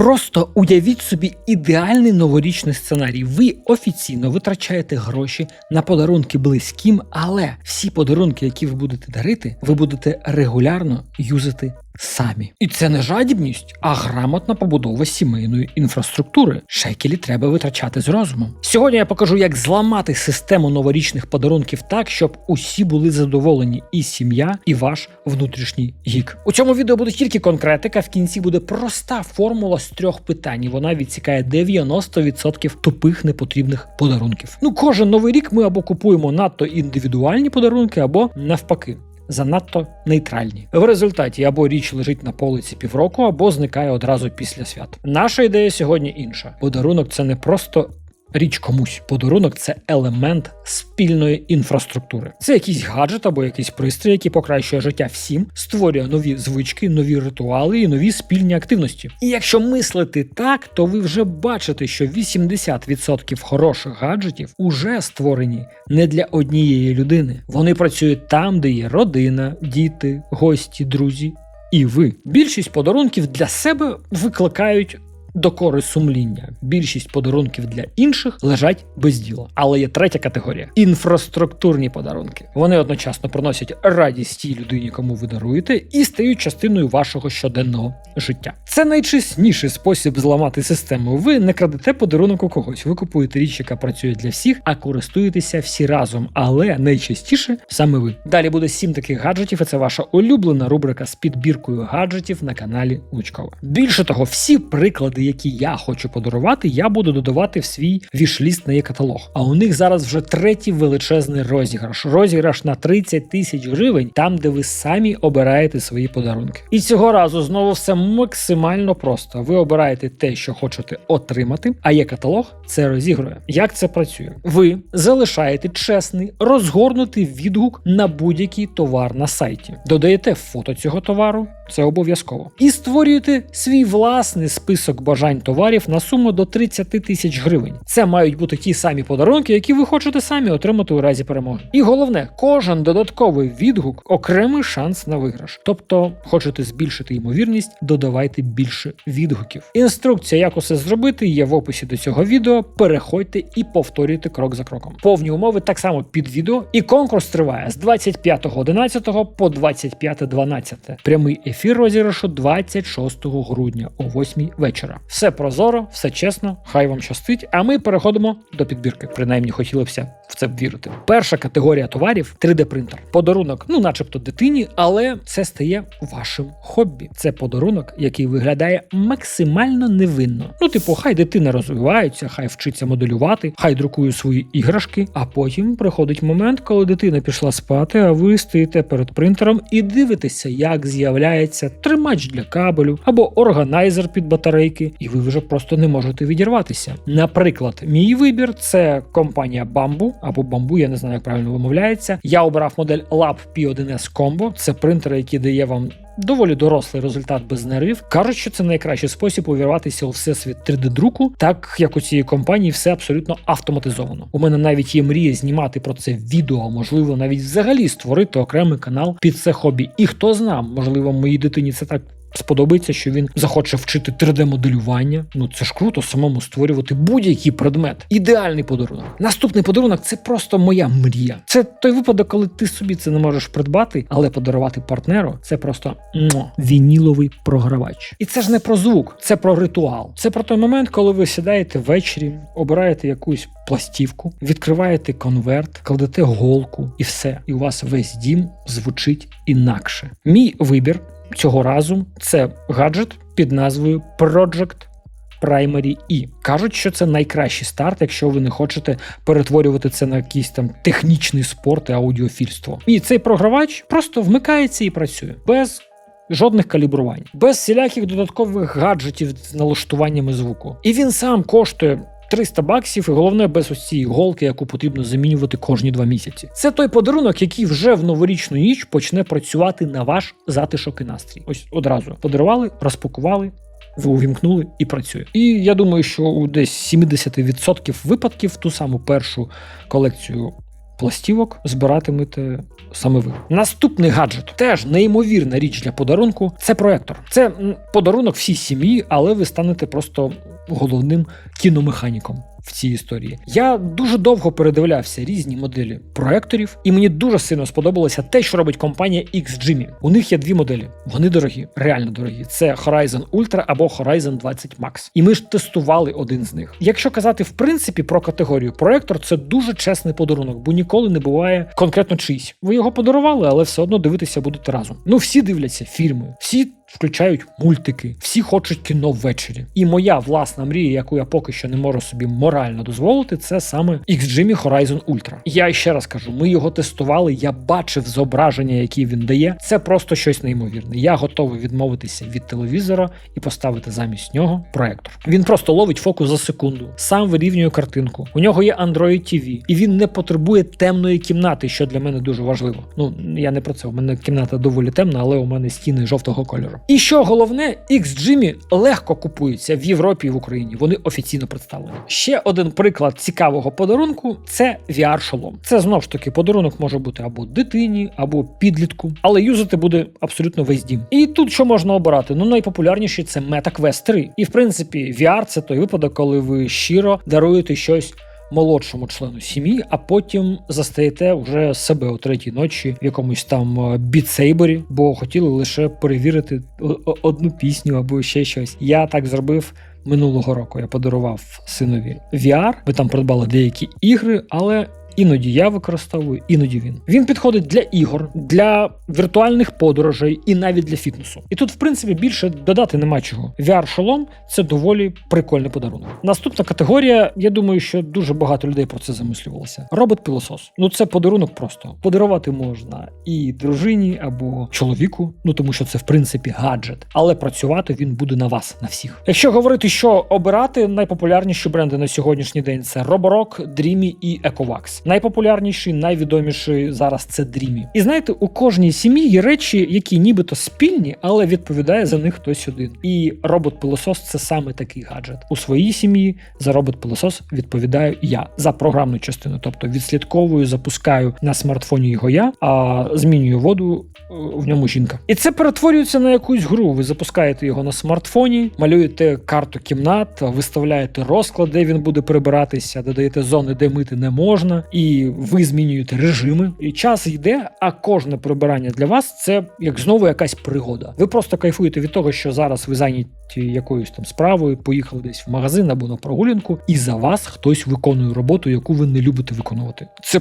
Просто уявіть собі ідеальний новорічний сценарій. Ви офіційно витрачаєте гроші на подарунки близьким, але всі подарунки, які ви будете дарити, ви будете регулярно юзати самі. І це не жадібність, а грамотна побудова сімейної інфраструктури. Шекелі треба витрачати з розумом. Сьогодні я покажу, як зламати систему новорічних подарунків так, щоб усі були задоволені, і сім'я, і ваш внутрішній гік. У цьому відео буде тільки конкретика. В кінці буде проста формула з трьох питань. Вона відсікає 90% тупих непотрібних подарунків. Ну, кожен новий рік ми або купуємо надто індивідуальні подарунки, або навпаки занадто нейтральні. В результаті або річ лежить на полиці півроку, або зникає одразу після свят. Наша ідея сьогодні інша. Подарунок це не просто. Річ комусь подарунок це елемент спільної інфраструктури. Це якийсь гаджет або якийсь пристрій, який покращує життя всім, створює нові звички, нові ритуали і нові спільні активності. І якщо мислити так, то ви вже бачите, що 80% хороших гаджетів уже створені не для однієї людини. Вони працюють там, де є родина, діти, гості, друзі. І ви більшість подарунків для себе викликають докори сумління. Більшість подарунків для інших лежать без діла. Але є третя категорія інфраструктурні подарунки. Вони одночасно приносять радість тій людині, кому ви даруєте, і стають частиною вашого щоденного життя. Це найчесніший спосіб зламати систему. Ви не крадете подарунок у когось. Ви купуєте річ, яка працює для всіх, а користуєтеся всі разом. Але найчастіше саме ви. Далі буде сім таких гаджетів, і це ваша улюблена рубрика з підбіркою гаджетів на каналі Лучкова. Більше того, всі приклади, які я хочу подарувати, я буду додавати в свій вішліст на є каталог. А у них зараз вже третій величезний розіграш. Розіграш на 30 тисяч гривень, там де ви самі обираєте свої подарунки. І цього разу знову все максимально просто. Ви обираєте те, що хочете отримати, а є каталог це розігрує. Як це працює? Ви залишаєте чесний розгорнутий відгук на будь-який товар на сайті, додаєте фото цього товару, це обов'язково, і створюєте свій власний список бажань товарів на суму до 30 тисяч гривень. Це мають бути ті самі подарунки, які ви хочете самі отримати у разі перемоги. І головне, кожен додатковий відгук окремий шанс на виграш. Тобто, хочете збільшити ймовірність, додавайте більше відгуків. Інструкція, як усе зробити, є в описі до цього відео. Переходьте і повторюйте крок за кроком. Повні умови так само під відео, і конкурс триває з 25.11 по 25.12. Прямий ефір розіграшу 26 грудня о 8 вечора. Все прозоро, все чесно, хай вам щастить. А ми переходимо до підбірки. Принаймні хотілося в це вірити. Перша категорія товарів 3D-принтер. Подарунок, ну, начебто, дитині, але це стає вашим хобі. Це подарунок, який виглядає максимально невинно. Ну, типу, хай дитина розвивається, хай вчиться моделювати, хай друкує свої іграшки. А потім приходить момент, коли дитина пішла спати, а ви стоїте перед принтером і дивитеся, як з'являється тримач для кабелю або органайзер під батарейки, і ви вже просто не можете відірватися. Наприклад, мій вибір це компанія Bamboo або Bamboo, я не знаю, як правильно вимовляється. Я обрав модель Lab P1S Combo. Це принтер, який дає вам. Доволі дорослий результат без нервів. Кажуть, що це найкращий спосіб увірватися у всесвіт 3D-друку, так як у цієї компанії все абсолютно автоматизовано. У мене навіть є мрія знімати про це відео, можливо, навіть взагалі створити окремий канал під це хобі. І хто зна, можливо, моїй дитині це так сподобається, що він захоче вчити 3D-моделювання. Ну це ж круто, самому створювати будь-який предмет. Ідеальний подарунок. Наступний подарунок це просто моя мрія. Це той випадок, коли ти собі це не можеш придбати, але подарувати партнеру це просто муа, вініловий програвач. І це ж не про звук, це про ритуал. Це про той момент, коли ви сідаєте ввечері, обираєте якусь пластівку, відкриваєте конверт, кладете голку і все. І у вас весь дім звучить інакше. Мій вибір цього разу це гаджет під назвою Project Primary E. Кажуть, що це найкращий старт, якщо ви не хочете перетворювати це на якийсь там технічний спорт і аудіофільство. І цей програвач просто вмикається і працює без. Жодних калібрувань, без всіляких додаткових гаджетів з налаштуваннями звуку. І він сам коштує 300 баксів, і головне без ось цієї голки, яку потрібно замінювати кожні два місяці. Це той подарунок, який вже в новорічну ніч почне працювати на ваш затишок і настрій. Ось одразу подарували, розпакували. Ви увімкнули і працює. І я думаю, що у десь 70% випадків ту саму першу колекцію пластівок збиратимете саме ви. Наступний гаджет теж неймовірна річ для подарунку. Це проектор. Це подарунок всій сім'ї, але ви станете просто головним кіномеханіком. В цій історії я дуже довго передивлявся різні моделі проекторів, і мені дуже сильно сподобалося те, що робить компанія XGIMI. У них є дві моделі. Вони дорогі, реально дорогі. Це Horizon Ultra або Horizon 20 Max. І ми ж тестували один з них. Якщо казати в принципі про категорію проектор, це дуже чесний подарунок, бо ніколи не буває конкретно чийсь. Ви його подарували, але все одно дивитися будете разом. Ну всі дивляться фільми, всі включають мультики, всі хочуть кіно ввечері. І моя власна мрія, яку я поки що не можу собі морально дозволити, це саме XGIMI Horizon Ultra. Я ще раз кажу, ми його тестували. Я бачив зображення, які він дає. Це просто щось неймовірне. Я готовий відмовитися від телевізора і поставити замість нього проектор. Він просто ловить фокус за секунду, сам вирівнює картинку. У нього є Android TV, і він не потребує темної кімнати, що для мене дуже важливо. Ну я не про це. У мене кімната доволі темна, але у мене стіни жовтого кольору. І що головне, XGIMI легко купуються в Європі і в Україні. Вони офіційно представлені. Ще один приклад цікавого подарунку це VR-шолом. Це знову ж таки подарунок може бути або дитині, або підлітку, але юзати буде абсолютно весь дім. І тут що можна обирати? Ну найпопулярніший це Meta Quest 3. І в принципі, VR це той випадок, коли ви щиро даруєте щось молодшому члену сім'ї, а потім застаєте вже себе о третій ночі в якомусь там бітсейбері, бо хотіли лише перевірити одну пісню або ще щось. Я так зробив. Минулого року я подарував синові VR. Ми там придбали деякі ігри, але іноді я використовую, іноді він. Він підходить для ігор, для віртуальних подорожей і навіть для фітнесу. І тут, в принципі, більше додати нема чого. VR-шолом це доволі прикольний подарунок. Наступна категорія, я думаю, що дуже багато людей про це замислювалося. Робот-пилосос. Ну це подарунок просто. Подарувати можна і дружині або чоловіку, ну тому що це в принципі гаджет, але працювати він буде на вас, на всіх. Якщо говорити, що обирати, найпопулярніші бренди на сьогоднішній день це Roborock, Dreamy і Ecovax. Найпопулярніший, найвідоміший зараз це Dreamy. І знаєте, у кожній сім'ї є речі, які нібито спільні, але відповідає за них хтось один. І робот-пилосос це саме такий гаджет. У своїй сім'ї за робот-пилосос відповідаю я за програмну частину, тобто відслідковую, запускаю на смартфоні його я, а змінюю воду е, в ньому жінка. І це перетворюється на якусь гру. Ви запускаєте його на смартфоні, малюєте карту кімнат, виставляєте розклад, де він буде прибиратися, додаєте зони, де мити не можна, і ви змінюєте режими. І час йде, а кожне прибирання для вас це як знову якась пригода. Ви просто кайфуєте від того, що зараз ви зайняті якоюсь там справою, поїхали десь в магазин або на прогулянку, і за вас хтось виконує роботу, яку ви не любите виконувати. Це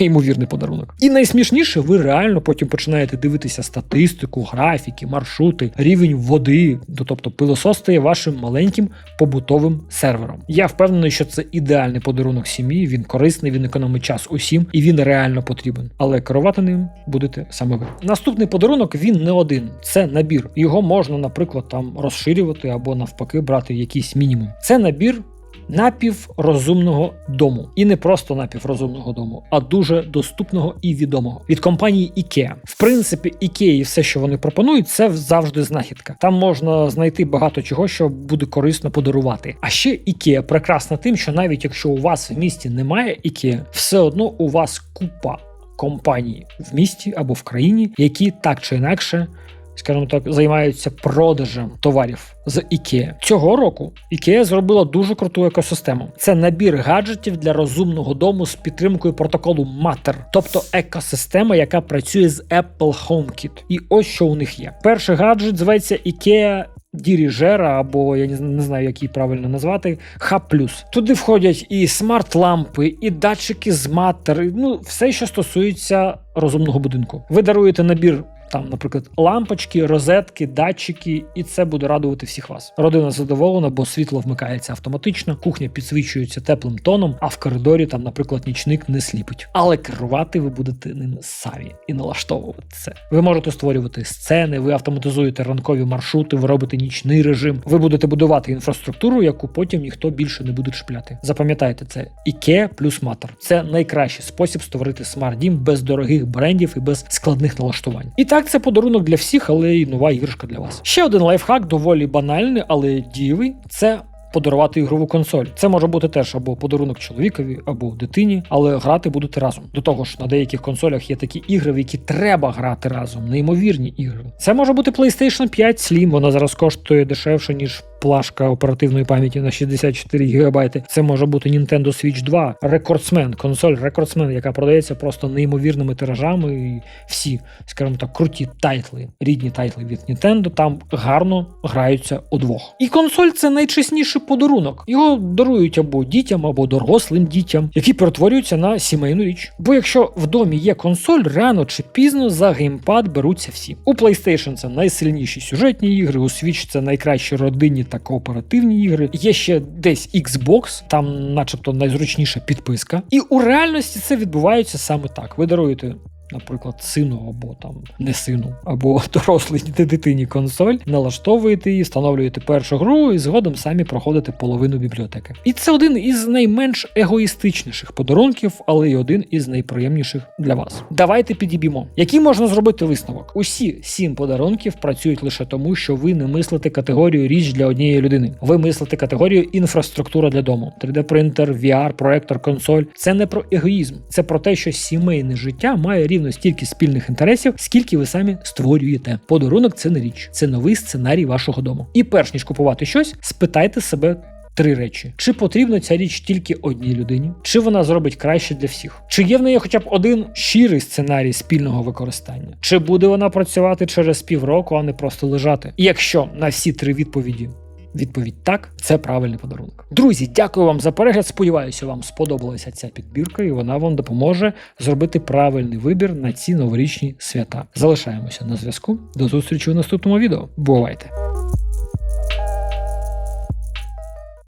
Неймовірний подарунок. І найсмішніше, ви реально потім починаєте дивитися статистику, графіки, маршрути, рівень води. Ну, Тобто пилосос стає вашим маленьким побутовим сервером. Я впевнений, що це ідеальний подарунок сім'ї. Він корисний, він економить час усім і він реально потрібен. Але керувати ним будете саме ви. Наступний подарунок він не один, це набір. Його можна, наприклад, там розширювати або навпаки брати якийсь мінімум. Це набір напіврозумного дому. І не просто напіврозумного дому, а дуже доступного і відомого від компанії IKEA. В принципі, IKEA і все, що вони пропонують, це завжди знахідка. Там можна знайти багато чого, що буде корисно подарувати. А ще IKEA прекрасна тим, що навіть якщо у вас в місті немає IKEA, все одно у вас купа компаній в місті або в країні, які так чи інакше скажімо так, займаються продажем товарів з IKEA. Цього року IKEA зробила дуже круту екосистему. Це набір гаджетів для розумного дому з підтримкою протоколу Matter, тобто екосистема, яка працює з Apple HomeKit. І ось що у них є. Перший гаджет зветься IKEA Діріжера, або я не знаю, як її правильно назвати, Х+. Туди входять і смарт-лампи, і датчики з матер, ну все, що стосується розумного будинку. Ви даруєте набір. Там, наприклад, лампочки, розетки, датчики, і це буде радувати всіх вас. Родина задоволена, бо світло вмикається автоматично, кухня підсвічується теплим тоном, а в коридорі там, наприклад, нічник не сліпить. Але керувати ви будете ним самі і налаштовувати це. Ви можете створювати сцени, ви автоматизуєте ранкові маршрути, ви робите нічний режим. Ви будете будувати інфраструктуру, яку потім ніхто більше не буде чіпляти. Запам'ятайте це IKEA плюс Matter. Це найкращий спосіб створити смарт-дім без дорогих брендів і без складних налаштувань. І так, це подарунок для всіх, але й нова іграшка для вас. Ще один лайфхак, доволі банальний, але дієвий. Це подарувати ігрову консоль. Це може бути теж або подарунок чоловікові, або дитині, але грати будете разом. До того ж, на деяких консолях є такі ігри, в які треба грати разом, неймовірні ігри. Це може бути PlayStation 5 Slim, вона зараз коштує дешевше, ніж плашка оперативної пам'яті на 64 ГБ. Це може бути Nintendo Switch 2, рекордсмен, консоль рекордсмен, яка продається просто неймовірними тиражами. І всі, скажімо так, круті тайтли, рідні тайтли від Nintendo там гарно граються удвох. І консоль це найчесніший подарунок. Його дарують або дітям, або дорослим дітям, які перетворюються на сімейну річ. Бо якщо в домі є консоль, рано чи пізно за геймпад беруться всі. У PlayStation це найсильніші сюжетні ігри, у Switch це найкращі родинні та кооперативні ігри. Є ще десь Xbox, там, начебто, найзручніша підписка. І у реальності це відбувається саме так. Ви даруєте. Наприклад, сину або там не сину, або дорослій дитині консоль, налаштовуєте її, встановлюєте першу гру і згодом самі проходите половину бібліотеки. І це один із найменш егоїстичніших подарунків, але й один із найприємніших для вас. Давайте підіб'ємо. Який можна зробити висновок? Усі сім подарунків працюють лише тому, що ви не мислите категорію річ для однієї людини. Ви мислите категорію інфраструктура для дому. 3D-принтер, VR, проектор, консоль. Це не про егоїзм, це про те, що сімейне життя має рівно стільки спільних інтересів, скільки ви самі створюєте. Подарунок це не річ, це новий сценарій вашого дому. І перш ніж купувати щось, спитайте себе. Три речі: чи потрібна ця річ тільки одній людині, чи вона зробить краще для всіх? Чи є в неї хоча б один щирий сценарій спільного використання? Чи буде вона працювати через півроку, а не просто лежати? І якщо на всі три відповіді Відповідь так, це правильний подарунок. Друзі, дякую вам за перегляд. Сподіваюся, вам сподобалася ця підбірка, і вона вам допоможе зробити правильний вибір на ці новорічні свята. Залишаємося на зв'язку. До зустрічі у наступному відео. Бувайте!